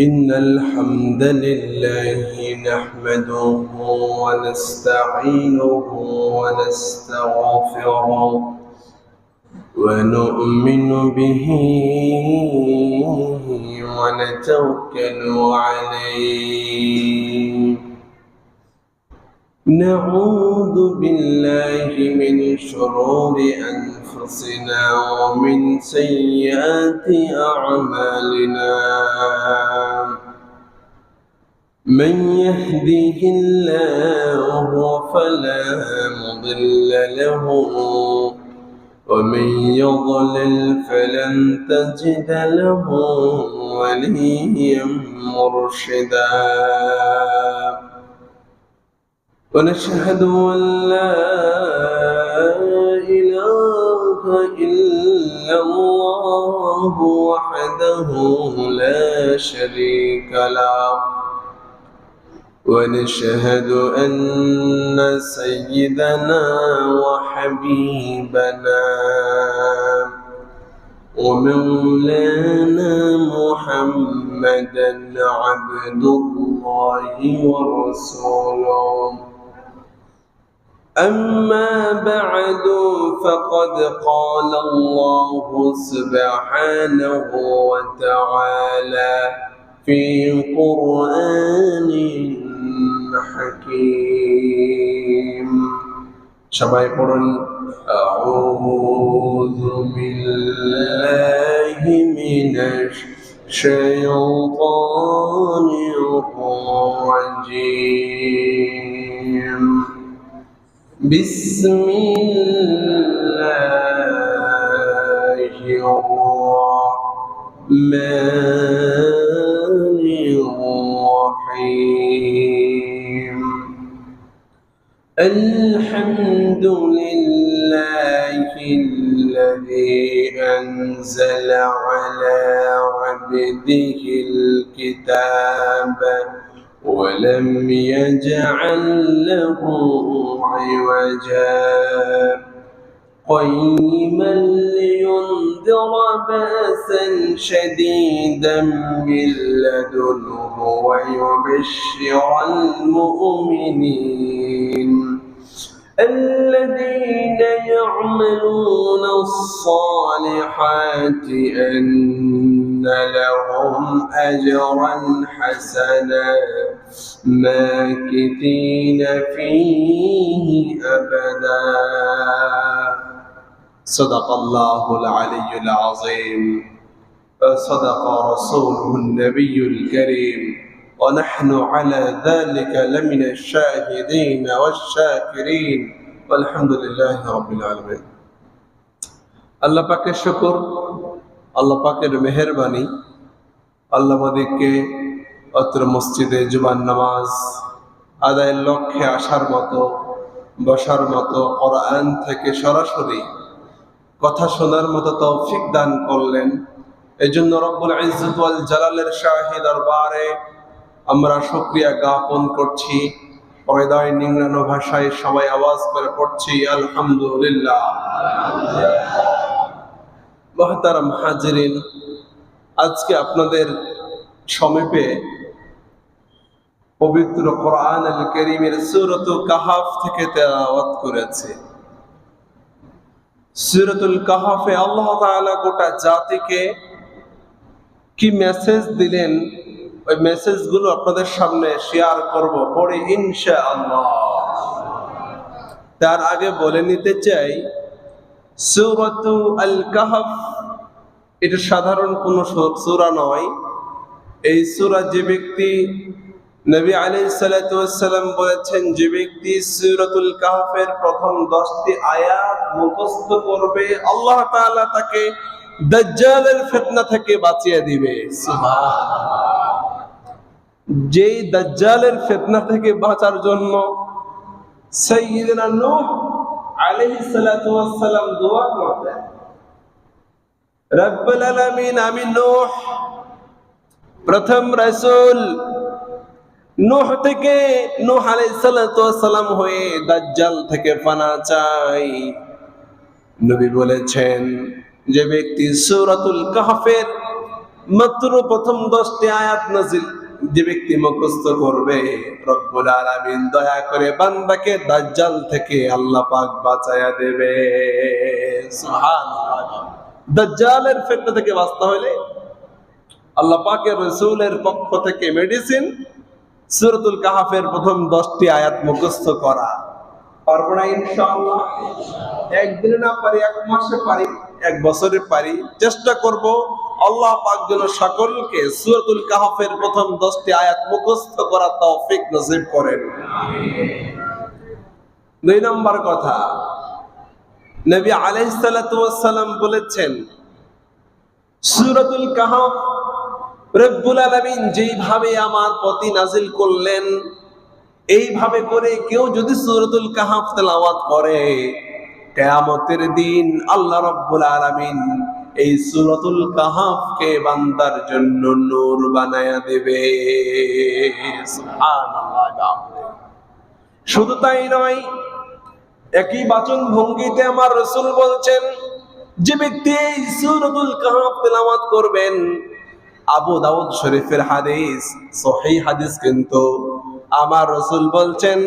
إن الحمد لله نحمده ونستعينه ونستغفره ونؤمن به ونتوكل عليه. نعوذ بالله من شرور أنفسنا ومن سيئات أعمالنا. من يهديه الله فلا مضل له. ومن يضلل فلن تجد له وليا مرشدا. ونشهد أن لا الله وحده لا شريك له. ونشهد أن سيدنا وحبيبنا ومولانا محمدا عبد الله ورسوله. أما بعد فقد قال الله سبحانه وتعالى في قرآن حكيم সবাই পড়ুন أعوذ بالله من الشيطان الرجيم بسم الله الرحمن الرحيم. الحمد لله الذي أنزل على عبده الكتاب. ولم يجعل له عوجا. قيما لينذر بأسا شديدا من لدنه ويبشر المؤمنين الذين يعملون الصالحات أن لهم أجرا حسنا. ماكثين فيه أبدا صدق الله العلي العظيم صدق رسوله النبي الكريم ونحن على ذلك لمن الشاهدين والشاكرين والحمد لله رب العالمين আল্লাহ পাকের শুকর আল্লাহ পাকের মেহরবানি আল্লাহ আমাদেরকে অত্র মসজিদে জুমান নামাজ আদায়ের লক্ষ্যে আসার মতো, বসার মতো কোরআন থেকে সরাসরি কথা শোনার মতো তৌফিক দান করলেন। এই জন্য রব্বুল ইজ্জত ওয়াল জালালের শাহী দরবারে আমরা শুকরিয়া জ্ঞাপন করছি। পয়দায় নিংড়ানো ভাষায় সবাই আওয়াজ করে পড়ছি, আলহামদুলিল্লাহ। মহতারাম হাজিরিন, আজকে আপনাদের সমীপে পবিত্র কোরআন আল করিমের সুরত কাহাফ থেকে তেলাওয়াত করেছে। সুরতুল কাহাফে আল্লাহ তাআলা গোটা জাতিকে কি মেসেজ দিলেন? ওই মেসেজগুলো আপনাদের সামনে শেয়ার করব পরে ইনশাআল্লাহ। তার আগে বলে নিতে চাই, সুরতু আল কাহাফ, এটা সাধারণ কোনো সূরা নয়। এই সূরা যে ব্যক্তি নবী আলাইহিস সালাতু ওয়াসসালাম বলেছেন, যে ব্যক্তি সূরাতুল কাহফের প্রথম 10টি আয়াত মুখস্থ করবে, আল্লাহ তাকে থেকে বাঁচিয়ে দিবে। থেকে বাঁচার জন্য আমি প্রথম রাসূল নূহ থেকে নূহ আলাইহিস হয়ে দাজ্জাল থেকে পানা চাই। নবী বলেছেন, যে ব্যক্তি সূরাতুল কাহফের মাত্র প্রথম দশটি আয়াত নাজিল যে ব্যক্তি মুখস্থ করবে, রব্বুল আলামিন দয়া করে বান্দাকে দাজ্জাল থেকে আল্লাহ পাক বাঁচায়া দেবে। দাজ্জালের ফিতনা থেকে বাঁচতে হলে আল্লাহ পাকের রসুলের পক্ষ থেকে মেডিসিন সূরাতুল কাহাফের প্রথম দশটি আয়াত মুখস্থ করা। পারব না ইনশাআল্লাহ। একদিনে না পারি এক মাসে পারি। এক বছরে পারি। চেষ্টা করব আল্লাহ পাক যেন সকলকে সূরাতুল কাহাফের প্রথম দশটি আয়াত মুখস্থ করা তৌফিক নসিব করেন। দুই নম্বর কথা নবী আলাইহিস সালাতু সালাম বলেছেন সুরতুল কাহাফ রব্বুল আলামিন যেইভাবে আমার পতি নাজিল করলেন, এইভাবে করে কেউ যদি সুরতুল কাহাফ তেলাওয়াত করে, কেয়ামতের দিন আল্লাহ রাব্বুল আলমিন এই সূরাতুল কাহাফকে বান্দার জন্য নূর বানায়া দেবে। শুধু তাই নয়, একই বাচন ভঙ্গিতে আমার রসুল বলছেন, যে ব্যক্তি এই সূরাতুল কাহাফ তেলাওয়াত করবেন আবু দাউদ শরীফের হাদিস, সহিহ হাদিস কিন্তু আমার রসুল বলছেন,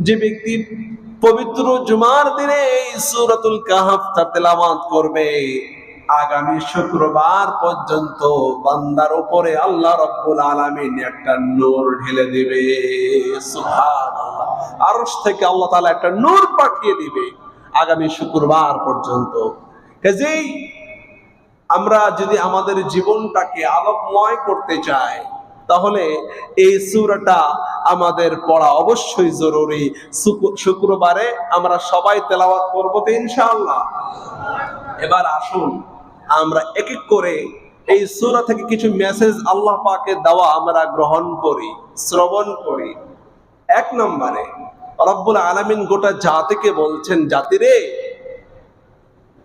যে ব্যক্তি পবিত্র জুমার দিনে এই সূরাতুল কাহাফ তেলাওয়াত করবে। আগামী শুক্রবার পর্যন্ত বান্দার উপরে আল্লাহ রব্বুল আলামিন একটা নূর ঢেলে দিবে। সুবহানাল্লাহ। আরশ থেকে আল্লাহ তাআলা একটা নূর পাঠিয়ে দিবে আগামী শুক্রবার পর্যন্ত। কাজেই আমরা যদি আমাদের জীবনটাকে আলোকময় করতে চাই, তাহলে এই সুরাটা আমাদের পড়া অবশ্যই জরুরি। শুক- শুক্রবারে আমরা সবাই তেলাওয়াত করব তো ইনশাআল্লাহ। এবার আসুন, আমরা এক এক করে এই সুরা থেকে কিছু মেসেজ আল্লাহ পাকে দেওয়া আমরা গ্রহণ করি, শ্রবণ করি। এক নম্বরে, রব্বুল আলামিন গোটা জাতিকে বলছেন, জাতিরে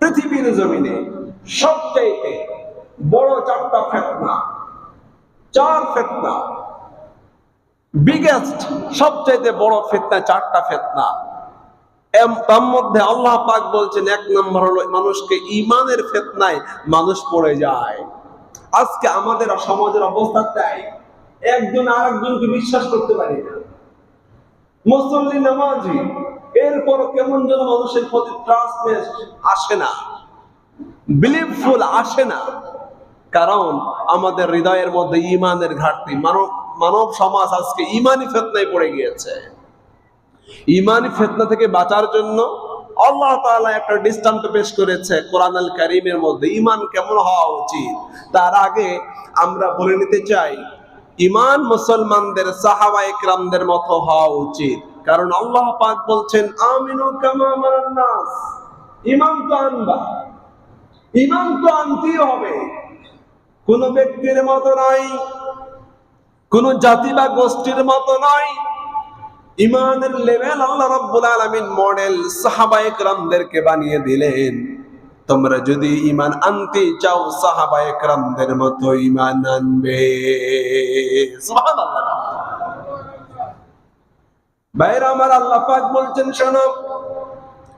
পৃথিবীর জমিনে সবচাইতে বড় চারটা ফেতনা। চার ফেতনা। বিগেস্ট সবচাইতে বড় ফেতনা চারটা ফেতনা। তার মধ্যে আল্লাহ পাক বলছেন, এক নম্বর হলো মানুষকে ইমানের ফেতনায় মানুষ পড়ে যায়। আজকে আমাদের সমাজের অবস্থা তাই। একজন আরেকজনকে বিশ্বাস করতে পারি না। মুসল্লি নামাজি এরপর কেমন যেন মানুষের প্রতি ট্রান্সলেট আসে না। বিলিভফুল আসে না। কারণ আমাদের হৃদয়ের মধ্যে ইমানের ঘাটতি। মানব মানব সমাজ আজকে ইমানি ফেতনায় পড়ে গিয়েছে। ইমানি ফেতনা থেকে বাঁচার জন্য আল্লাহ তাআলা একটা দৃষ্টান্ত পেশ করেছে কোরআন আল কারীমের মধ্যে। ইমান কেমন হওয়া উচিত? তার আগে আমরা বলে নিতে চাই, ইমান মুসলমানদের সাহাবা ইকরামদের মতো হওয়া উচিত। কারণ আল্লাহ পাক বলছেন, আমিনু কামা আমানান নাস। ইমান তো আনবা। ইমান তো আনতেই হবে। কোন ব্যক্তির মতো নয় কোন জাতি বা গোষ্ঠীর মতো নয় ইমানের লেভেল আল্লাহ রাব্বুল আলামিন মডেল সাহাবায়ে কেরামদেরকে বানিয়ে দিলেন। তোমরা যদি ইমান আনতে চাও সাহাবায়ে কেরামদের মতো ইমান আনবে। সুবহানাল্লাহ। বাইরে আমার আল্লাহ পাক বলছেন, শোনো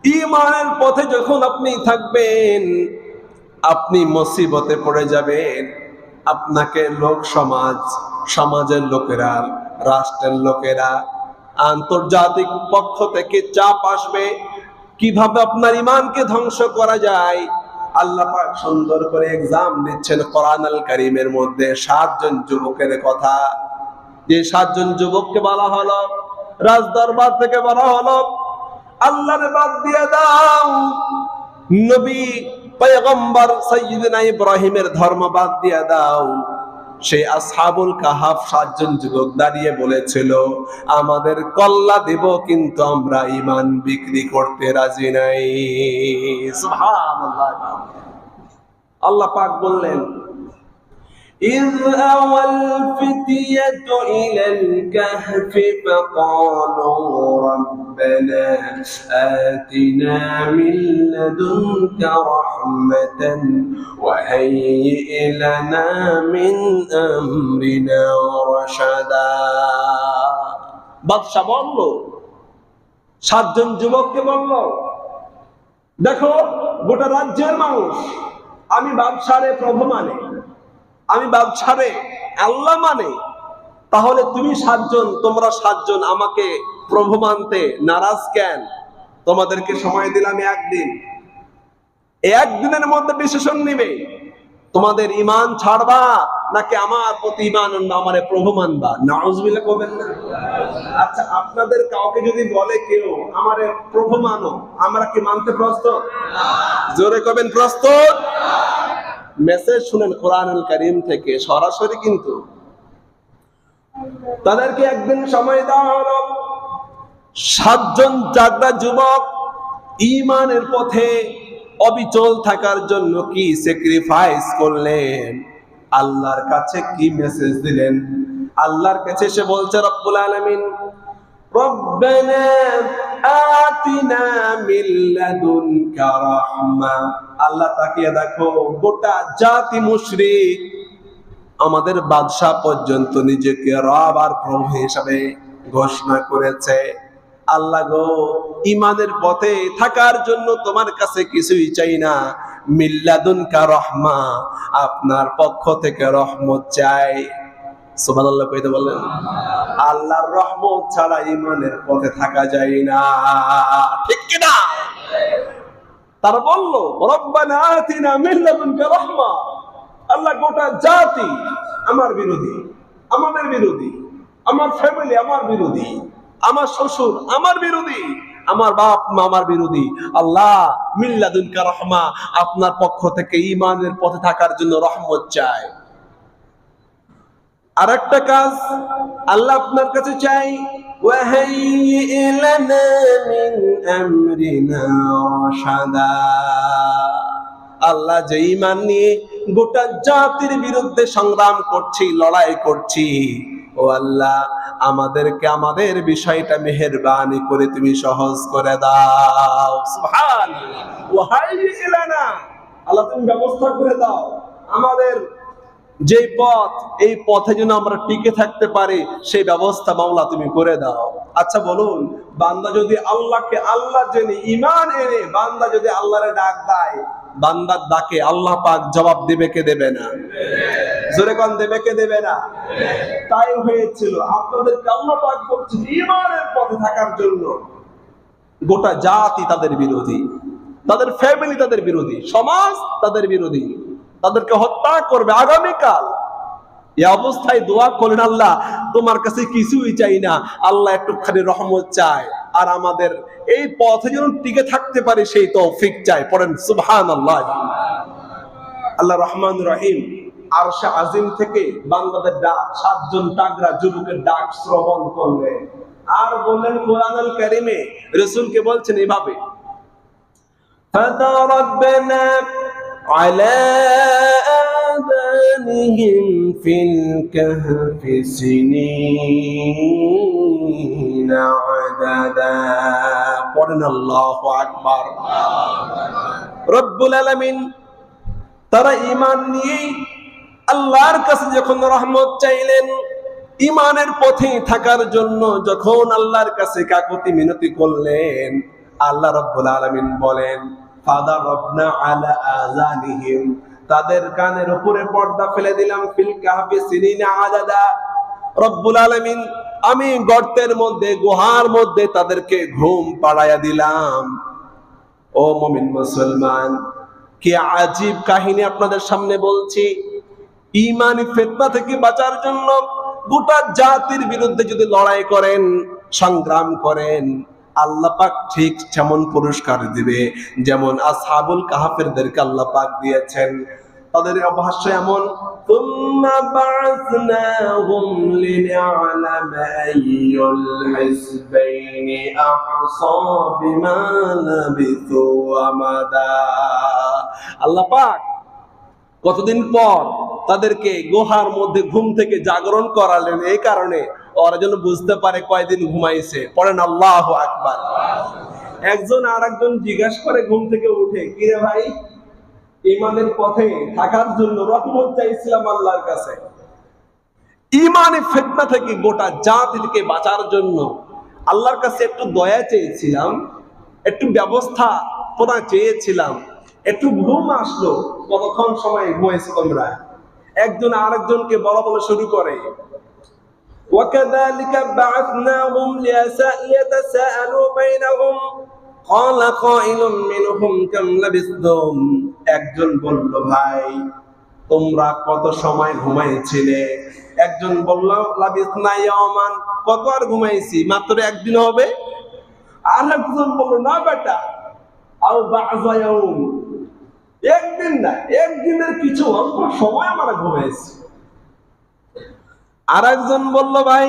ইমানের পথে যখন আপনি থাকবেন, আপনি মুসিবতে পড়ে যাবেন। আপনাকে লোক সমাজ, সমাজের লোকেরা, রাষ্ট্রের লোকেরা, আন্তর্জাতিক পক্ষ থেকে চাপ আসবে। কীভাবে আপনার ইমানকে ধ্বংস করা যায়? আল্লাহ পাক সুন্দর করে এক্সাম দিচ্ছেন কোরআন আল কারীমের মধ্যে। সাতজন যুবকের কথা। যে সাতজন যুবককে বলা হলো রাজদরবার থেকে বলা হলো, আল্লাহর বাদ দিয়ে দাও। নবী পয়গম্বর সাইয়্যিদিনা ইব্রাহিমের ধর্ম বাদ দিয়ে দাও। সেই আসহাবুল কাহাফ সাতজন যুবক দাঁড়িয়ে বলেছিল, আমাদের কল্লা দেব, কিন্তু আমরা ইমান বিক্রি করতে রাজি নাই। আল্লাহ পাক বললেন إذ أوى الفتية إلى الكهف فقالوا ربنا آتنا من لدنك رحمة وهيئ لنا من أمرنا رشدا বাদশা বলল সাতজন যুবককে বলল দেখো গোটা রাজ্যের মানুষ আমি বাদশারে প্রভু মানে আমি ব্যবসারে আল্লাহ মানে তাহলে তুমি সাতজন, তোমরা সাতজন আমাকে প্রভু মানতে নারাজ কেন? তোমাদেরকে সময় দিলাম একদিন। একদিনের মধ্যে ডিসিশন নিবে। তোমাদের ইমান ছাড়বা নাকি আমার প্রতি ইমান আমারে প্রভু মানবা? নাউজবিল্লাহ করবেন না। আচ্ছা আপনাদের কাউকে যদি বলে কেউ, আমারে প্রভু মানো আমরা কি মানতে প্রস্তুত? জোরে কবেন প্রস্তুত? মেসেজ শুনেন কোরআনুল করিম থেকে, সরাসরি কিন্তু। তাদেরকে একদিন সময় দেওয়া হলো। সাতজন জাগরা যুবক ইমানের পথে অবিচল থাকার জন্য কি স্যাক্রিফাইস করলেন? আল্লাহর কাছে কি মেসেজ দিলেন? আল্লাহর কাছে সে বলছে, রব্বুল আলামিন, রব্বানা আতিনা মিন লাদুনকা রাহমা। আল্লাহ তাকিয়ে দেখো, গোটা জাতি মুশরিক। আমাদের বাদশাহ পর্যন্ত নিজেকে রব আর প্রভু হিসাবে ঘোষণা করেছে। আল্লাহ গো ইমানের পথে থাকার জন্য তোমার কাছে কিছুই চাই না। মিল্লাদুন কা রহমা, আপনার পক্ষ থেকে রহমত চাই। সুবহানাল্লাহ কইতে বললেন, আল্লাহর রহমত ছাড়া ইমানের পথে থাকা যায় না। ঠিক কি না তারা বলল আল্লাহ গোটা জাতি আমার বিরোধী, আমাদের বিরোধী, আমার ফ্যামিলি আমার বিরোধী, আমার শ্বশুর আমার বিরোধী, আমার বাপ মা আমার বিরোধী। আল্লাহ মিল্লাদুনকা রহমা আপনার পক্ষ থেকে ইমানের পথে থাকার জন্য রহমত চায়। আর একটা কাজ আল্লাহ আপনার কাছে চাই وهيئ لنا من أمرنا رشدا আল্লাহ যে ইমান নিয়ে গোটা জাতির বিরুদ্ধে সংগ্রাম করছি লড়াই করছি ও আল্লাহ আমাদেরকে আমাদের বিষয়টা মেহেরবানি করে তুমি সহজ করে দাও সুবহানাল্লাহ ওয়াহাইয়্যি লানা আল্লাহ তুমি ব্যবস্থা করে দাও আমাদের যে পথ, এই পথে যেন আমরা টিকে থাকতে পারি, সেই ব্যবস্থা মাওলা তুমি করে দাও। আচ্ছা বলুন, বান্দা যদি আল্লাহকে আল্লাহ জেনে ইমান এনে বান্দা যদি আল্লাহরে ডাক দেয়, বান্দার ডাকে আল্লাহ পাক জবাব দেবে কে দেবে না? জোরে কন, দেবে কে দেবে না? তাই হয়েছিল। আপনাদেরকে আল্লাহ পাক বলছেন ইমানের পথে থাকার জন্য গোটা জাতি তাদের বিরোধী, তাদের ফ্যামিলি তাদের বিরোধী, সমাজ তাদের বিরোধী। তাদেরকে হত্যা করবে আগামীকাল এই অবস্থায় দোয়া করেন আল্লাহ তোমার কাছে কিছুই চাই না আল্লাহ একটুখানি রহমত চায় আর আমাদের এই পথে যেন টিকে থাকতে পারে সেই তৌফিক চাই পড়েন সুবহান আল্লাহ আল্লাহ রহমান রহিম আর আজিম থেকে বাংলাদেশ ডাক সাতজন টাগরা যুবকের ডাক শ্রবণ করলেন আর বললেন কোরআনুল কারিমে রসুলকে বলছেন এভাবে فضربنا على آذانهم في الكهف سنين عددا قرن الله أكبر রব্বুল আলামিন তারা ঈমান নিয়ে আল্লাহর কাছে যখন রহমত চাইলেন ইমানের পথে থাকার জন্য যখন আল্লাহর কাছে কাকুতি মিনতি করলেন আল্লাহ রব্বুল আলামিন বলেন তাদের কানের উপরে পর্দা ফেলে দিলাম। আলামিন, আমি গর্তের মধ্যে, গুহার মধ্যে তাদেরকে ঘুম পাড়াইয়া দিলাম। ও মমিন মুসলমান, কি আজীব কাহিনী আপনাদের সামনে বলছি। ইমানি ফেতনা থেকে বাঁচার জন্য গোটা জাতির বিরুদ্ধে যদি লড়াই করেন, সংগ্রাম করেন আল্লাহ পাক ঠিক যেমন পুরস্কার দিবে যেমন আসহাবুল কাহাফেরদেরকে আল্লাহ পাক দিয়েছেন তাদের অবহাস্য এমন ثم بعثناهم لنعلم أي الحزبين أحصى بما لبثوا أمدا আল্লাহ পাক কতদিন পর তাদেরকে গুহার মধ্যে ঘুম থেকে জাগরণ করালেন এই কারণে ওরা যেন বুঝতে পারে কয়দিন ঘুমাইছে। পড়েন আল্লাহ আকবার। একজন আর একজন জিজ্ঞাসা করে ঘুম থেকে উঠে কিরে ভাই, ইমানের পথে থাকার জন্য রহমত চাইছিলাম আল্লাহর কাছে। ইমানে ফেতনা থেকে গোটা জাতি থেকে বাঁচার জন্য আল্লাহর কাছে একটু দয়া চেয়েছিলাম, একটু ব্যবস্থা তোরা চেয়েছিলাম। একটু ঘুম আসলো, কতক্ষণ সময় ঘুমাইছো তোমরা? একজন আরেকজনকে বলা বলা শুরু করে وكذلك بعثناهم ليتساءلوا بينهم قال قائل منهم كم لبثتم একজন বলল ভাই তোমরা কত সময় ঘুমাইছিলে একজন বলল লাবিসনা ইয়ামান কত আর ঘুমাইছি মাত্র একদিন হবে আর একজন বলল না বেটা আও বাযা ইয়াউম একদিন না একদিনের কিছু অল্প সময় আমরা ঘুমাইছি আর একজন বলল ভাই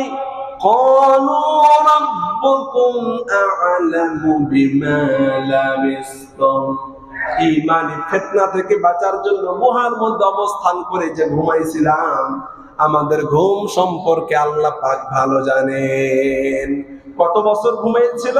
قالوا ربكم أعلم بما لبثتم ইমানি ফিতনা থেকে বাঁচার জন্য গুহার মধ্যে অবস্থান করে যে ঘুমাইছিলাম আমাদের ঘুম সম্পর্কে আল্লাহ পাক ভালো জানেন কত বছর ঘুমাইছিল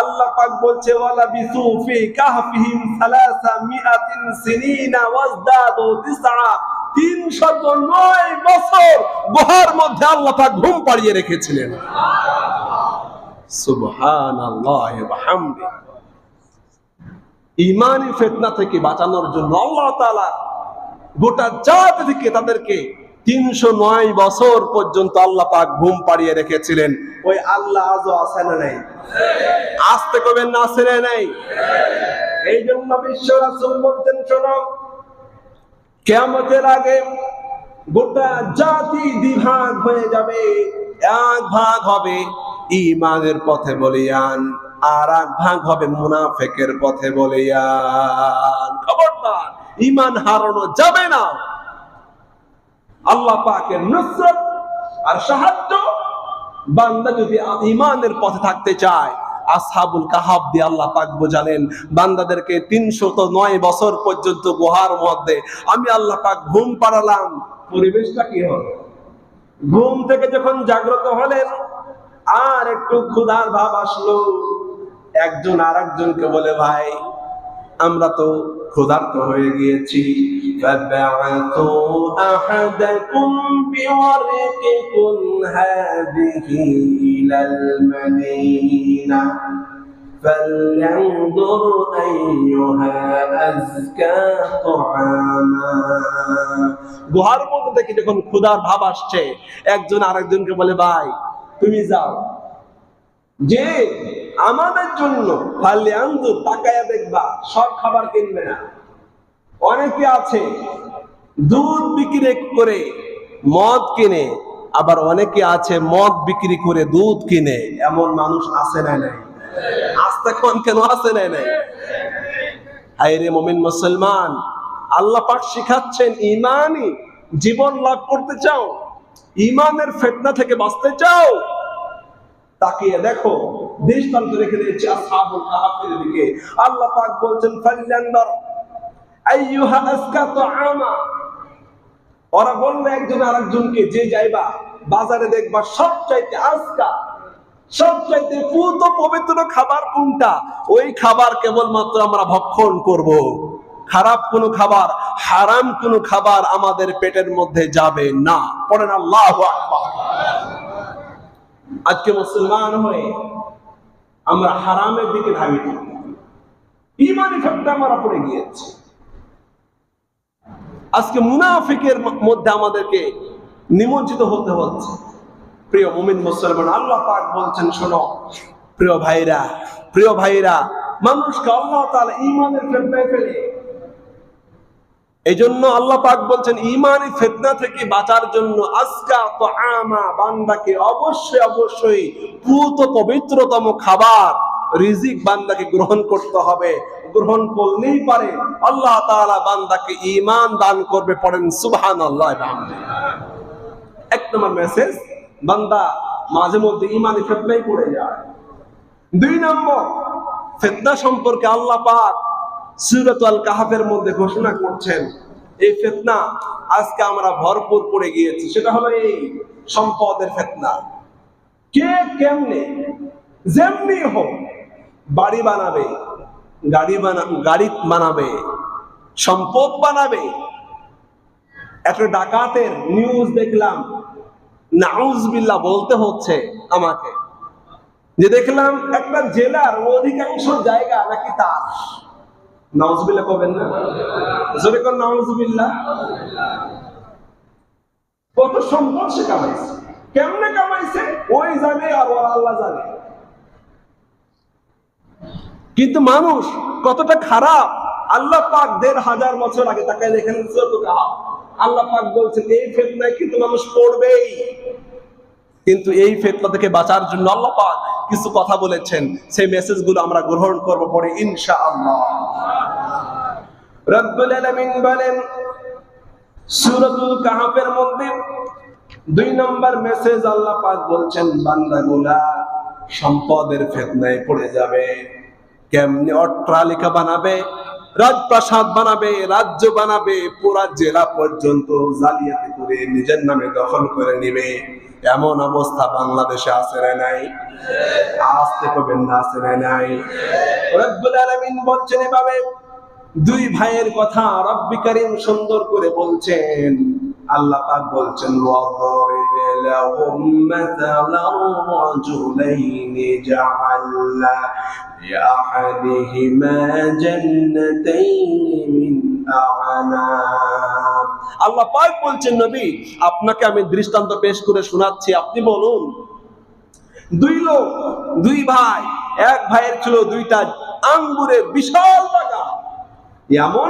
আল্লাহ পাক বলছে ওয়ালা বিসু ফি কাহফিহিম সালাসা মিআতিন সিনিনা ওয়াজদাদু তিসআ তিনশত নয় বছর গুহার মধ্যে আল্লাহ পাক ঘুম পাড়িয়ে রেখেছিলেন। ইমানি ফিতনা থেকে বাঁচানোর জন্য আল্লাহ তাআলা গোটা জাত থেকে তাদেরকে তিনশো নয় বছর পর্যন্ত আল্লাহ পাক ঘুম পাড়িয়ে রেখেছিলেন। ওই আল্লাহ আজও আছে না নাই? আসতে কবেন না না নাই? এই জন্য বিশ্ব রাসূল বলতেন, শোনো কেয়ামতের আগে গোটা জাতি দ্বিভাগ হয়ে যাবে, এক ভাগ হবে ইমানের পথে বলিয়ান, আর এক ভাগ হবে মুনাফেকের পথে বলিয়ান। খবরদার ইমান হারানো যাবে না। আল্লাহ পাকের নুসরত আর সাহায্য বান্দা যদি ইমানের পথে থাকতে চায় আসহাবুল কাহাব দিয়ে আল্লাহ পাক বোঝালেন, বান্দাদেরকে তিনশত নয় বছর পর্যন্ত গুহার মধ্যে আমি আল্লাহ পাক ঘুম পাড়ালাম। পরিবেশটা কি হলো? ঘুম থেকে যখন জাগ্রত হলেন, আর একটু ক্ষুধার ভাব আসলো। একজন আর একজনকে বলে, ভাই, আমরা তো ক্ষুধার্ত হয়ে গিয়েছি। فَبَعَثُوا أَحَدَكُمْ بِوَرِقِكُمْ هَذِهِ إِلَى الْمَدِينَةِ فَلْيَنظُرْ أَيُّهَا أَزْكَى طَعَامًا গুহার মধ্যে থেকে যখন ক্ষুধার ভাব আসছে একজন আরেকজনকে বলে ভাই তুমি যাও যে আমাদের জন্য ফালি আন্দু তাকায়া দেখবা সব খাবার কিনবে না অনেকে আছে, দুধ বিক্রি করে মদ কিনে, আবার অনেকে আছে মদ বিক্রি করে দুধ কিনে, এমন মানুষ আছে না নাই? আস্তে কোন কেন আছে না নাই? আইরে মমিন মুসলমান, আল্লাহ পাক শিখাচ্ছেন, ইমানই জীবন লাভ করতে চাও, ইমানের ফেতনা থেকে বাঁচতে চাও। তাকিয়ে দেখো, দৃষ্টান্ত রেখে দিয়েছে আল্লাহ পাক বলছেন ফালিয়ান্দার ওরা বলল একজন যে যাইবা, বাজারে দেখবা আজকা পুত পবিত্র খাবার কোনটা? ওই খাবার কেবলমাত্র আমরা ভক্ষণ করব। খারাপ কোনো খাবার, হারাম কোনো খাবার আমাদের পেটের মধ্যে যাবে না। পড়েন আল্লাহ আজকে মুসলমান হয়ে আমরা হারামের দিকে ধাবিত। ইমানি ফেপটা আমরা পড়ে গিয়েছি। আজকে মুনাফিকের মধ্যে আমাদেরকে নিমজ্জিত হতে হচ্ছে। প্রিয় মুমিন মুসলমান, আল্লাহ পাক বলছেন, শোনো, প্রিয় ভাইরা প্রিয় ভাইরা, মানুষকে আল্লাহ তাআলা ইমানের ফেতনায় ফেলে এই জন্য আল্লাহ পাক বলছেন ইমানি ফেতনা থেকে বাঁচার জন্য আজকা তো আমা বান্দাকে অবশ্যই অবশ্যই পুত পবিত্রতম খাবার, রিজিক বান্দাকে গ্রহণ করতে হবে। গ্রহণ করলেই পারে। আল্লাহ বান্দাকে ঈমান দান করবে পড়েন সুবহানাল্লাহ এক নম্বর মেসেজ বান্দা মাঝে মধ্যে ইমানি ফেতনায় পড়ে যায়। দুই নম্বর, ফেতনা সম্পর্কে আল্লাহ পাক সূরাত আল কাহাফের মধ্যে ঘোষণা করছেন, এই ফেতনা আজকে আমরা ভরপুর পড়ে গিয়েছি। সেটা হলো এই সম্পদের ফেতনা। কে কেমনে? যেমনি হোক, বাড়ি বানাবে গাড়ি বানা, গাড়ি বানাবে, সম্পদ বানাবে। একটা ডাকাতের নিউজ দেখলাম, নাউজবিল্লাহ বলতে হচ্ছে আমাকে। যে দেখলাম একটা জেলার অধিকাংশ জায়গা নাকি তার। নাউজবিল্লাহ কবেন না? জোরে কোন নাউজবিল্লাহ। কত সম্পদ সে কামাইছে। কেমনে কামাইছে? ওই জানে আর ওর আল্লাহ জানে। কিন্তু মানুষ কতটা খারাপ? আল্লাহ পাক দেড় হাজার বছর আগে তাকে দেখেন আল্লাহ পাক বলছেন, এই ফেতনায় কিন্তু মানুষ পড়বেই। কিন্তু এই ফেতনা থেকে বাঁচার জন্য আল্লাহ পাক কিছু কথা বলেছেন। সেই মেসেজগুলো আমরা গ্রহণ করব পরে রব্বুল আলামিন বলেন সূরাতুল কাহাফের মধ্যে দুই নম্বর মেসেজ আল্লাহ পাক বলছেন বান্দাগুলা সম্পদের ফেতনায় পড়ে যাবে। কেমনি অট্টালিকা বানাবে, রাজপ্রাসাদ বানাবে, রাজ্য বানাবে, পুরা জেলা পর্যন্ত জালিয়াতি করে নিজের নামে দখল করে নিবে। এমন অবস্থা বাংলাদেশে আছে না নাই? আসতে কবেন না আছে না নাই? রব্বুল আলামিন বলছেন এভাবে, দুই ভাইয়ের কথা রব্বি করিম সুন্দর করে বলছেন আল্লাহ পাক বলছেন আল্লাহ পাক বলছেন, নবী, আপনাকে আমি দৃষ্টান্ত পেশ করে শোনাচ্ছি, আপনি বলুন, দুই লোক, দুই ভাই, এক ভাইয়ের ছিল দুইটা আঙ্গুরের বিশাল বাগান, এমন